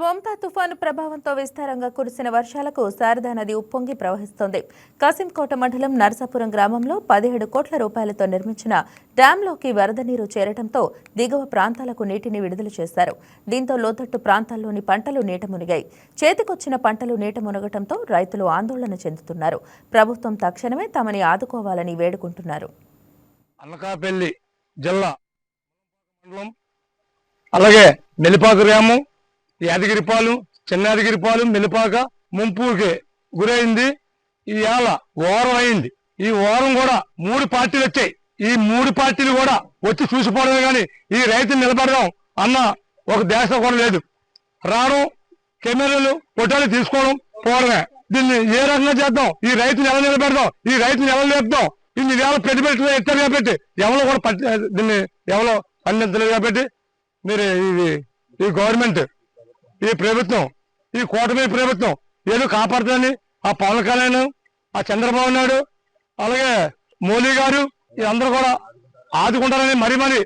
మమతా తుఫాను ప్రభావంతో విస్తారంగా కురిసిన వర్షాలకు శారదా నది ఉప్పొంగి ప్రవహిస్తోంది. కాసింకోట మండలం నరసాపురం గ్రామంలో పదిహేడు కోట్ల రూపాయలతో నిర్మించిన డ్యాంలోకి వరద నీరు చేరడంతో దిగువ ప్రాంతాలకు నీటిని విడుదల చేశారు. దీంతో లోతట్టు ప్రాంతాల్లోని పంటలు నీట మునిగాయి. చేతికొచ్చిన పంటలు నీట మునగటంతో రైతులు ఆందోళన చెందుతున్నారు. ప్రభుత్వం తక్షణమే తమని ఆదుకోవాలని వేడుకుంటున్నారు. అనకాపల్లి జిల్లా అలాగే నెలిపాకు గ్రామం యాదగిరిపాలెం చిన్నదగిరిపాలెం మెలిపాక ముంపుకి గురైంది. ఇవాళ ఓరం అయింది. ఈ ఓరం కూడా మూడు పార్టీలు వచ్చాయి. ఈ మూడు పార్టీలు కూడా వచ్చి చూసిపోవడమే కానీ ఈ రైతుని నిలబడదాం అన్న ఒక దేశం కూడా లేదు. రావడం కెమెరాలు ఫోటోలు తీసుకోవడం పోవడమే. దీన్ని ఏ రకంగా చేద్దాం? ఈ రైతుని ఎలా నిలబెడదాం? ఈ రైతుని ఎలా లేపుదాం? ఇన్ని వేల పెట్టుబడి ఎత్తారు కాబట్టి ఎవరో కూడా దీన్ని ఎవరో పండించలేదు కాబట్టి మీరు ఇది ఈ గవర్నమెంట్ ఈ ప్రభుత్వం ఈ కూటమి ప్రభుత్వం ఏదో కాపాడుతుందని ఆ పవన్ కళ్యాణ్ ఆ చంద్రబాబు నాయుడు అలాగే మోదీ గారు అందరూ కూడా ఆదుకుంటారని మరి మరి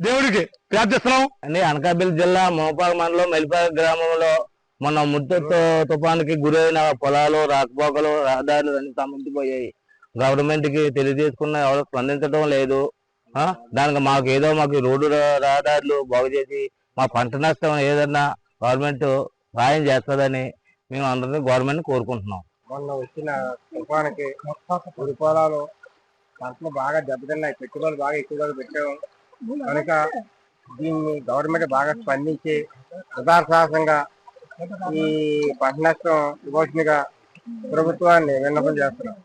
దేవుడికి ప్రార్థిస్తున్నాం. అండి అనకాపల్లి జిల్లా మోపాల్ మండలం మెలిపాక గ్రామంలో మొన్న ముద్ద తుఫానుకి గురైన పొలాలు రాకపోకలు రహదారులు అన్ని సంబంధిపోయాయి గవర్నమెంట్కి తెలియజేసుకున్న ఎవరు స్పందించడం లేదు. దానికి మాకు ఏదో మాకు రోడ్డు రహదారులు బాగు చేసి మా పంట నష్టం ఏదన్నా గవర్నమెంట్ సాయం చేస్తుందని మేము అందరినీ గవర్నమెంట్ కోరుకుంటున్నాం. మొన్న వచ్చిన తుఫానికి వరి పొలాలు పంటలు బాగా దెబ్బతిన్నాయి పెట్టుబడులు బాగా ఎక్కువగా పెట్టాము. కనుక దీన్ని గవర్నమెంట్ బాగా స్పందించి యథార్థాసంగా ఈ పంట నష్టం ఇవ్వాల్సిందిగా ప్రభుత్వాన్ని విన్నపం చేస్తున్నాం.